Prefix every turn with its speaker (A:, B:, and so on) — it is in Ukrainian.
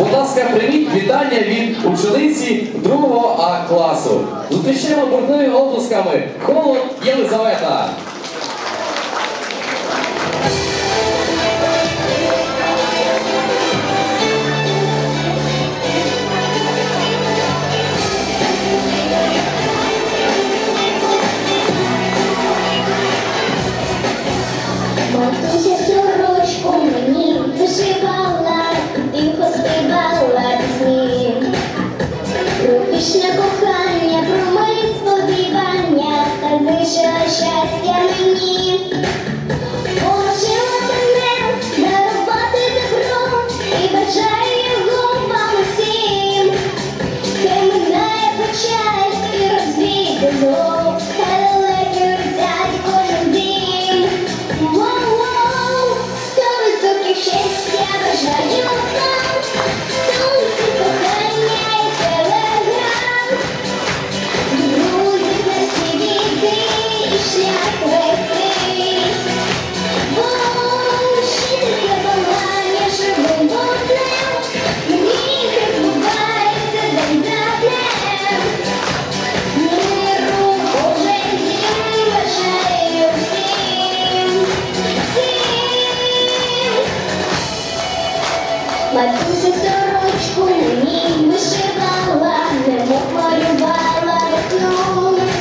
A: Будь ласка, привіт, вітання від учениці 2 А класу. Зустрічаємо брудними облусками Холод Єлизавета.
B: Thank. Congratulations! Матуся сорочку мені вишивала, немов малювала ту.